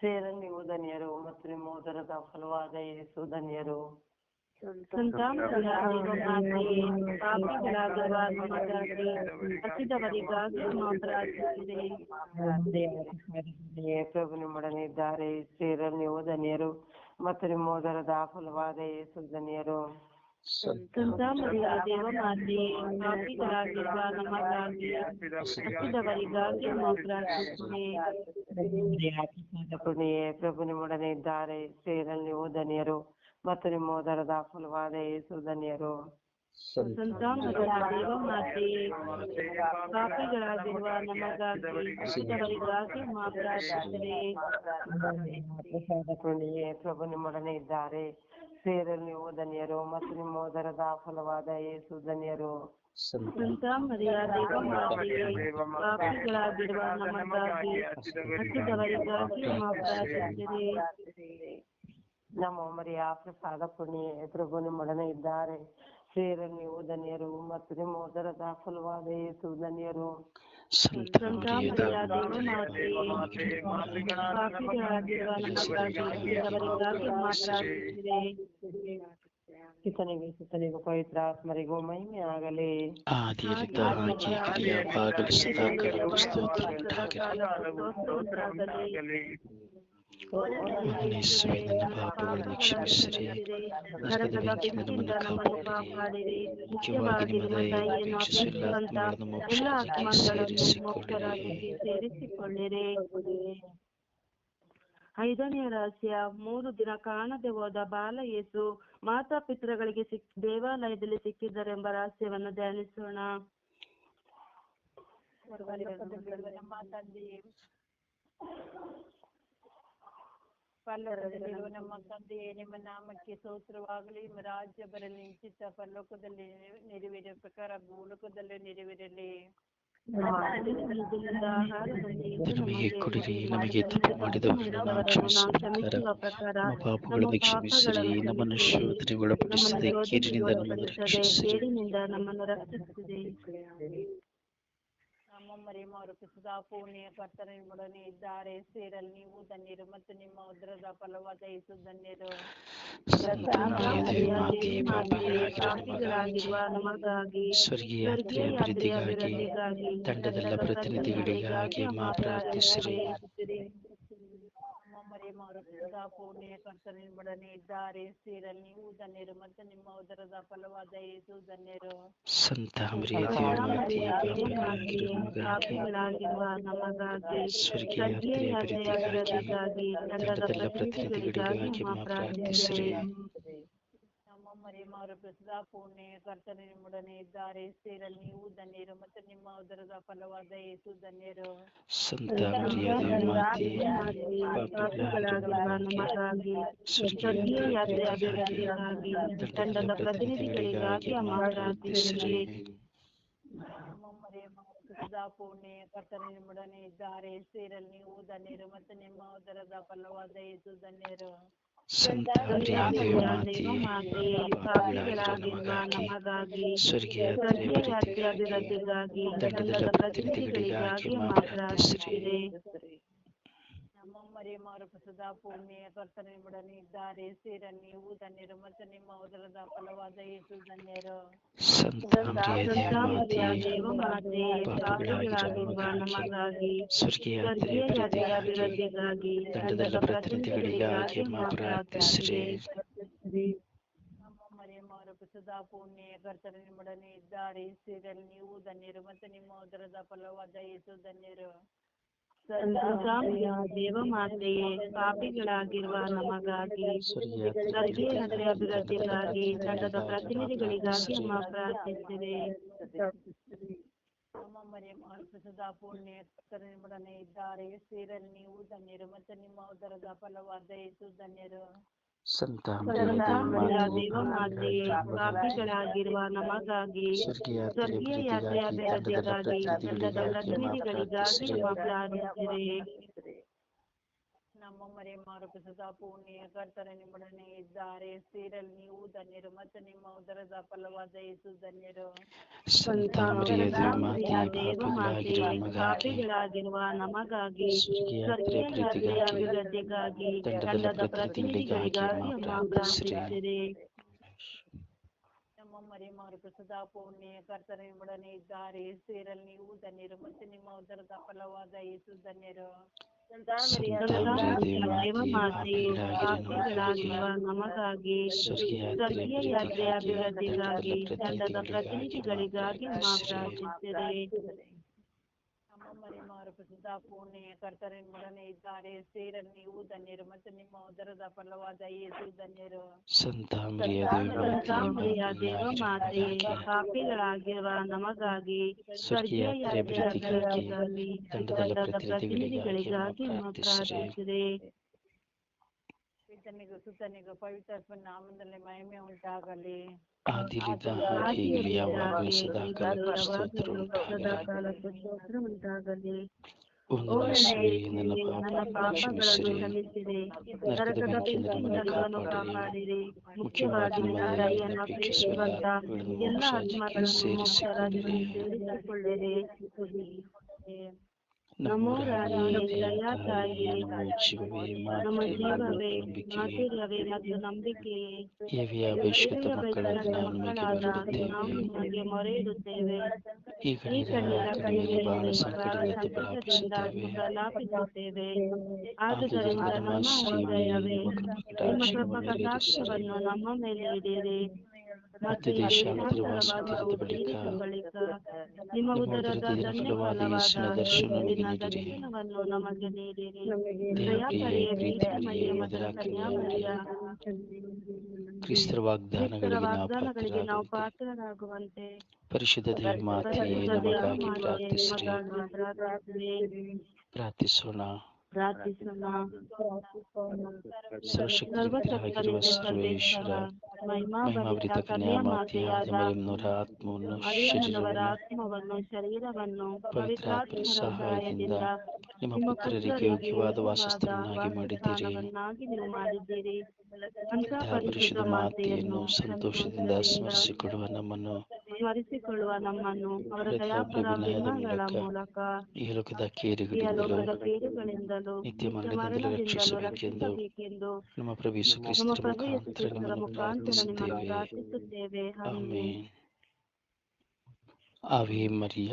ಸ್ತ್ರೀಯರಲ್ಲಿ ನೀವು ಧನ್ಯರು ಮತ್ತು ನಿಮ್ಮ ಉದರದ ಫಲವಾದ ಯೇಸು ಧನ್ಯರು ಪ್ರಭು ನಿಮ್ಮೊಡನೆ ಇದ್ದಾರೆ. ಸೇರಲ್ ನೀವು ಧನ್ಯರು ಮತ್ತು ನಿಮ್ಮ ಉದರದ ಫಲವಾದ ಯೇಸು ಧನ್ಯರು ಸಂತ ಮರಿಯ ದೇವಮಾತೆಯೇ ಪಾಪಿಗಳಾಗಿರುವ ನಮಗಾಗಿ ಪ್ರಾರ್ಥಿಸಿರಿ ಪುಣ್ಯೆ ಪ್ರಭು ನಿಮ್ಮೊಡನೆ ಇದ್ದಾರೆ. ಸೇರಲ್ಲಿ ನೀವು ಧನ್ಯರು ಮತ್ತು ನಿಮ್ಮ ಉದರದ ಫಲವಾದ ಯೇಸು ಧನ್ಯರು ಸಂತ ಮರಿಯ ದೇವಮಾತೆಯೇ ಪಾಪಿಗಳಾಗಿರುವ ನಮಗಾಗಿ ಪ್ರಸಾದ ಪುಣ್ಯೆ ಪ್ರಭು ನಿಮ್ಮೊಡನೆ ಇದ್ದಾರೆ. ನೀವು ಧನ್ಯರು. ಮತ್ತು ನಿಮ್ಮ ಓದರದ ಫಲವಾದ ಯೇಸು ಧನ್ಯರು. ಸಂತ ನಮಗಾಗಿ ಹಸಿದವರಿಗಾಗಿ ಪ್ರಾರ್ಥಿಸಿರಿ ನಮ್ಮ ಮರಿಯ ಪ್ರಸಾದ ಪುಣ್ಯ ಪ್ರಭು ನಿಮ್ಮೊಡನೆ ಇದ್ದಾರೆ. ಸೇರಲಿ ನೀವು ಧನ್ಯರು. ಮತ್ತು ನಿಮ್ಮ ಓದರದ ಫಲವಾದ ಯೇಸು ಧನ್ಯರು. ಸಂತ ಸಂತ ಮರಿಯ ಮರಿಯ ದೇವಮಾತೆಯೇ ಪಾಪಿಗಳಾಗಿರುವ ನಮಗಾಗಿ ಹಸಿದವರಿಗಾಗಿ ಅಮ್ಮ ಪ್ರಾರ್ಥಿಸಿರಿ ಪಿತನಿಗೂ ಸುತನಿಗೂ ಪವಿತ್ರ ಪಾಪಗಳನ್ನು ಕ್ಷಮಿಸಿರಿ ನಮ್ಮನ್ನು ಕಾಪಾಡಿರಿ ಮುಖ್ಯವಾಗಿ ನಿಮ್ಮ ದಯೆಯನ್ನು ಎಲ್ಲ ಆತ್ಮಗಳನ್ನು ಸೇರಿಸಿಕೊಳ್ಳಿರಿ ಐದನೇ ರಹಸ್ಯ ಮೂರು ದಿನ ಕಾಣದೆ ಹೋದ ಬಾಲ ಯೇಸು ಮಾತಾ ಪಿತೃಗಳಿಗೆ ಸಿಕ್ ದೇವಾಲಯದಲ್ಲಿ ಸಿಕ್ಕಿದ್ದರೆಂಬ ರಹಸ್ಯವನ್ನು ಧ್ಯಾನಿಸೋಣ. ಪರಲೋಕದಲ್ಲಿರುವ ನಮ್ಮ ತಂದೆಯೇ ನಿಮ್ಮ ನಾಮಕ್ಕೆ ಸ್ತೋತ್ರವಾಗಲಿ. ನಿಮ್ಮ ರಾಜ್ಯ ಬರಲಿ ನಿಮ್ಮ ಚಿತ್ತ ಪರಲೋಕದಲ್ಲಿ ನೆರವೇರಿದ ಪ್ರಕಾರ ಭೂಲೋಕದಲ್ಲಿ ನೆರವೇರಲಿ. ನಮಗೆ ಕೊಡಿರಿ ನಮಗೆ ತಪ್ಪು ಮಾಡಿದವರನ್ನು ಕ್ಷಮಿಸುವ ಪ್ರಕಾರ ಪಾಪಗಳನ್ನು ಕ್ಷಮಿಸಿರಿ ನಮ್ಮನ್ನು ಶೋಧನೆ ಒಳಪಡಿಸದೆ ಕೀರಿನಿಂದ ನಮ್ಮನ್ನು ರಕ್ಷಿಸಿರಿ ಕೇಡಿನಿಂದ ನಮ್ಮನ್ನು ರಕ್ಷಿಸಿರಿ ನಮ್ಮ ಮರಿಯಮ್ಮವರು ಪಿಸದ ಪೂರ್ಣಿಯ ಕರ್ತನ ನಿಮ್ಮೊಡನೆ ಇದ್ದಾರೆ. ಸೇರಲ್ ನೀವು ಧನ್ಯರು ಮತ್ತು ನಿಮ್ಮ ಉದ್ರದ ಫಲವಾದ ಯೇಸು ಧನ್ಯರು. ಸ್ವರ್ಗೀಯ ಅಭಿವೃದ್ಧಿಗಾಗಿ ತಂಡದೆಲ್ಲ ಪ್ರತಿನಿಧಿಗಳಿಗಾಗಿ ಮಾ ಪ್ರಾರ್ಥಿಸಿರಿ. ನಮ್ಮ ಮರಿಯಮ್ಮವರು ಪಿಸದ ಪೂರ್ಣಿಯ ಕರ್ತನ ನಿಮ್ಮೊಡನೆ ಇದ್ದಾರೆ ಸೇರಲು ನೀವು ಧನ್ಯರು ಮತ್ತು ನಿಮ್ಮ ಉದರದ ಫಲವಾದ ಯೇಸು ಧನ್ಯರು. ಸಂತ ಮರಿಯ ದೇವಮಾತೆಯೇ ಪಾಪಿಗಳಾಗಿರುವ ನಮಗಾಗಿ ಪಾಪಿಗಳಾಗಿರುವ ನಮಗಾಗಿ ಸ್ವರ್ಗೀಯ ಸ್ವರ್ಗೀಯ ಯಾತ್ರೆಯ ಯಾತ್ರೆಯ ಅಭಿವೃದ್ಧಿಗಾಗಿ ಅಭಿವೃದ್ಧಿಗಾಗಿ ತಂಡದೆಲ್ಲ ಪ್ರತಿನಿಧಿಗಳಿಗಾಗಿ ಮಾ ಪ್ರಾರ್ಥಿಸಿರಿ ನಮ್ಮ ಮರಿಯಮ್ಮವರು ಪ್ರಸದ ಪೂರ್ಣೆಯ ಕರ್ತನ ನಿಮ್ಮೊಡನೆ ಇದ್ದಾರೆ. ಸೇರಲು ನೀವು ಧನ್ಯರು ಮತ್ತು ನಿಮ್ಮ ಉದರದ ಫಲವಾದ ಯೇಸು ಧನ್ಯರು. ಸಂತ ತಂಡದ ಪ್ರತಿನಿಧಿಗಳಿಗಾಗಿ ಕರ್ತನ ನಿಮ್ಮೊಡನೆ ಇದ್ದಾರೆ. ಸೇರಲು ನೀವು ಧನ್ಯರು ಮತ್ತು ನಿಮ್ಮ ಉದರದ ಫಲವಾದ ಯೇಸು ಧನ್ಯರು. ಸಂತ ಮರಿಯ ದೇವಮಾತೆಯೇ ಪಾಪಿಗಳಾಗಿರುವ ನಮಗಾಗಿ ಸ್ವರ್ಗೀಯ ಯಾತ್ರೆಯ ಅಭಿವೃದ್ಧಿಗಾಗಿ ತಂಡದ ಪ್ರತಿನಿಧಿಗಳಿಗಾಗಿ ಮಾ ಪ್ರಾರ್ಥಿಸಿರಿ ನಮ್ಮ ಸದಾ ಭೂಮಿಯ ಪೂರ್ಣಿಯ ಕರ್ತನ ನಿಮ್ಮೊಡನೆ ಇದ್ದಾರೆ ಸೇರ ನೀವು ಧನ್ಯರು ಮತ್ತು ನಿಮ್ಮ ಉದರದ ಫಲವಾದ ಯೇಸು ಧನ್ಯರು. ಅಭಿವೃದ್ಧಿಗಾಗಿ ದಂಡದ ಪ್ರತಿನಿಧಿಗಳಿಗಾಗಿ ಅಮ್ಮ ಪ್ರಾರ್ಥಿಸಿರಿ ಪ್ರಸದ ಪೂರ್ಣಿಯ ಕರ್ತನ ನಿಮ್ಮೊಡನೆ ಇದ್ದಾರೆ ಸೇರಲು ನೀವು ಧನ್ಯರು ಮತ್ತು ನಿಮ್ಮ ಉದರದ ಫಲವಾದ ಯೇಸು ಧನ್ಯರು. ದೇವಮಾತೆಯೇ ಪಾಪಿಗಳಾಗಿರುವ ನಮಗಾಗಿ ಅಭಿವೃದ್ಧಿಗಾಗಿ ತಂಡದ ಪ್ರತಿನಿಧಿಗಳಿಗಾಗಿ ಅಮ್ಮ ನಮ್ಮ ಕರ್ತನ ನಿಮ್ಮೊಡನೆ ಇದ್ದಾರೆ. ಸೇರಲ್ಲಿ ನೀವು ಧನ್ಯರು ಮತ್ತು ನಿಮ್ಮ ಉದರದ ಫಲವಾದ ಯೇಸು ಧನ್ಯರು. ಸಂತ ಸಂತಾಮರಿಯ ದೇವಮಾತೆಯೇ ಪಾಪಿಗಳಾಗಿರುವ ನಮಗಾಗಿ ಸ್ವರ್ಗೀಯ ಸ್ವರ್ಗೀಯ ಯಾತ್ರೆಯ ಅಭಿವೃದ್ಧಿಗಾಗಿ ದಂಡದ ಪ್ರತಿನಿಧಿಗಳಿಗಾಗಿ ಅಮ್ಮ ಪ್ರಾರ್ಥಿಸಿರಿ ನಮ್ಮ ಮರಿಯಮ್ಮರ ಪ್ರಸದ ಪೂರ್ಣಿಯ ಕರ್ತನ ನಿಮ್ಮೊಡನೆ ಇದ್ದಾರೆ. ಸೇರಲು ನೀವು ಧನ್ಯರು ಮತ್ತು ನಿಮ್ಮ ಉದರದ ಫಲವಾದ ಯೇಸು ಧನ್ಯರು. ಪಾಪಿಗಳಾಗಿರುವ ನಮಗಾಗಿ ಸ್ವರ್ಗೀಯ ಅಭಿವೃದ್ಧಿಗಾಗಿ ದಂಡದ ಪ್ರತಿನಿಧಿಗಳಿಗಾಗಿ ಪ್ರಾರ್ಥಿಸಿರಿ. ನಮ್ಮ ಮರಿಯಮ್ಮರ ಪ್ರಸದ ಪೂರ್ಣಿಯ ಕರ್ತನ ನಿಮ್ಮೊಡನೆ ಇದ್ದಾರೆ. ಸೇರಲು ನೀವು ಧನ್ಯರು ಮತ್ತು ನಿಮ್ಮ ಉದರದ ಫಲವಾದ ಯೇಸು ಧನ್ಯರು. ಸಂತಾಮರಿಯ ಸಂತಾಮರಿಯ ದೇವಮಾತೆ ದೇವಮಾತೆಯೇ ಪಾಪಿಗಳಾಗಿರುವ ಪಾಪಿಗಳಾಗಿರುವ ನಮಗಾಗಿ ಸ್ವರ್ಗೀಯ ಸ್ವರ್ಗೀಯ ಯಾತ್ರೆಯ ಅಭಿವೃದ್ಧಿಗಾಗಿ ದಂಡದ ದಂಡದ ಪ್ರತಿನಿಧಿಗಳಿಗಾಗಿ ಅಮ್ಮ ಪ್ರಾರ್ಥಿಸಿರಿ ನಮ್ಮ ಮರಿಯಮ್ಮರ ಪ್ರಸದ ಪೂರ್ಣಿಯ ಕರ್ತನ ನಿಮ್ಮೊಡನೆ ಇದ್ದಾರೆ ಸೇರಲು ನೀವು ಧನ್ಯರು ಮತ್ತು ನಿಮ್ಮ ಉದರದ ಫಲವಾದ ಯೇಸು ಧನ್ಯರು ಸಂತಾಮರಿಯ ಸಂತಾಮರಿಯ ದೇವಮಾತೆ ದೇವಮಾತೆಯೇ ಪಾಪಿಗಳಾಗಿರುವ ನಮಗಾಗಿ ಸ್ವರ್ಗೀಯ ಸ್ವರ್ಗೀಯ ಯಾತ್ರೆಯ ಅಭಿವೃದ್ಧಿಗಾಗಿ ಅಭಿವೃದ್ಧಿಗಾಗಿ ದಂಡದ ದಂಡದ ಪ್ರತಿನಿಧಿಗಳಿಗಾಗಿ ಪ್ರತಿನಿಧಿಗಳಿಗಾಗಿ ಅಮ್ಮ ಅಮ್ಮ ಪ್ರಾರ್ಥಿಸಿರಿ. ಪ್ರಾರ್ಥಿಸಿರಿ ಪಿತನಿಗೂ ಸುತನಿಗೂ ಪವಿತ್ರ ನಾಮದಲ್ಲಿ ಮಹಿಮೆ ಉಂಟಾಗಲಿ ಆದಿಲಿದ್ದ ಹಾಗೆ ಈಗಲೂ ಯಾವಾಗಲೂ ಸದಾಕಾಲ ಸ್ತೋತ್ರ ಸದಾಕಾಲಕ್ಕೂ ಸ್ತೋತ್ರ ಉಂಟಾಗಲಿ ಒಂದು ಓ ಯೇಸುವೇ, ನನ್ನ ಯೇಸುವೇ, ನನ್ನ ಪಾಪಗಳನ್ನು ಪಾಪಗಳನ್ನು ಕ್ಷಮಿಸಿರಿ ಕ್ಷಮಿಸಿರಿ ನರಕದ ನರಕದ ಬೆಂಕಿಯಿಂದ ಬೆಂಕಿಯಿಂದ ನಮ್ಮನ್ನು ನಮ್ಮನ್ನು ಕಾಪಾಡಿರಿ ಕಾಪಾಡಿರಿ ಮುಖ್ಯವಾಗಿ ನಿಮ್ಮ ದಯೆಯನ್ನು ಅಪೇಕ್ಷಿಸುವಂತ ಎಲ್ಲ ಆತ್ಮಗಳನ್ನು ಸೇರಿಸಿಕೊಳ್ಳಿರಿ. ಸೇರಿಸಿಕೊಳ್ಳಿರಿ ನಮೋ ನಮೋ ರಾಣಿಯೇ, ರಾಣಿಯೇ, ದಯಾ ದಯಾ ತಾಯಿಯೇ, ತಾಯಿಯೇ, ನಮ್ಮ ಜೀವವೇ ನಮ್ಮ ಮಾತೆಯೇ, ಜೀವವೇ ನಂಬಿಕೆಯೇ, ಮಾಧುರ್ಯವೇ ಮತ್ತು ನಂಬಿಕೆಯೇ ಎವಿಯ ಅಭಿಷೇಕ ದೇವಿಯ ಮಕ್ಕಳಾದ ಬೈತನದ ನಾವು ನಿಮಗೆ ಮಕ್ಕಳಾದ ನಾವು ಬರುತ್ತೇವೆ ನಿಮಗೆ ಮೊರೆ ಇಡುತ್ತೇವೆ ಈ ಈ ಕಣ್ಣೀರ ಕಣ್ಣೀರ ಕಣ್ಣೀರಿಗೆ ಬಹಳ ಕಣ್ಣೀರಿಗೆ ಸಂಕಟದಿಂದ ಸಂಕಟದಿಂದ ಪ್ರಲಾಪಿಸುತ್ತೇವೆ ಪ್ರಲಾಪಿಸುತ್ತೇವೆ ಆದುದರಿಂದ ಆದುದರಿಂದ ನಮ್ಮ ನಮ್ಮ ಶ್ರೀಮೇ ಹೃದಯವೇ ನಿಮ್ಮ ನಿಮ್ಮ ಕೃಪಾ ಕೃಪಾ ಕಟಾಕ್ಷವನ್ನು ಕಟಾಕ್ಷವನ್ನು ನಮ್ಮ ಮೇಲೆ ಇಡಿರಿ ಮತ್ತು ಮತ್ತು ಈ ದೇಶಾಂತರ ಬಳಿಕ ನಿಮ್ಮ ಉದರದ ಫಲವಾದ ಯೇಸುವಿನ ದರ್ಶನ ನಮಗೆ ಯೇಸುವಿನ ನೀಡಿರಿ. ಪ್ರೀತಿಮರಿಯ ಮತ್ತು ಮಧುರಾತ್ಮೆಯ ಕನ್ಯಾಮರಿಯ ಕ್ರಿಸ್ತರ ವಾಗ್ದಾನಗಳಿಗೆ ನಾವು ಪಾತ್ರರಾಗುವಂತೆ. ಪರಿಶುದ್ಧ ದೇವಮಾತೆಯೇ ನಮಗಾಗಿ ಪ್ರಾರ್ಥಿಸಿರಿ. ಪ್ರಾರ್ಥಿಸೋಣ. ಪ್ರಾರ್ಥಿಸೋಣ. ಸರ್ವಶಕ್ತರಾಗಿರುವ ಸರ್ವೇಶ್ವರ. महिमावृतकन्यामात्ययाजमलिम्नुरात्मोन्नशरीरवर्णो पवित्रात्मसहायदिन्द्रा ನಿಮ್ಮ ಪುತ್ರರಿಗೆ ಯೋಗ್ಯವಾದ ವಾಸಸ್ಥಾನವನ್ನಾಗಿ ಮಾಡಿದ್ದೀರಿ. ಪರಿಶುದ್ಧ ಮಾತೆಯನ್ನು ಸಂತೋಷದಿಂದ ಸ್ಮರಿಸಿಕೊಡುವ ನಮ್ಮನ್ನು ಸ್ಮರಿಸಿಕೊಳ್ಳುವ ನಮ್ಮನ್ನು ಅವರ ಮೂಲಕ ಈ ಲೋಕದ ಈ ಕೇಡುಗಳಿಂದಲೂ ನಿತ್ಯ ಮರಣದಿಂದಲೂ ರಕ್ಷಿಸಬೇಕೆಂದು ನಮ್ಮ ಪ್ರಭು ಯೇಸು ಮುಖಾಂತರ ಪ್ರಾರ್ಥಿಸುತ್ತೇವೆ. ಆವೆ ಮರಿಯ.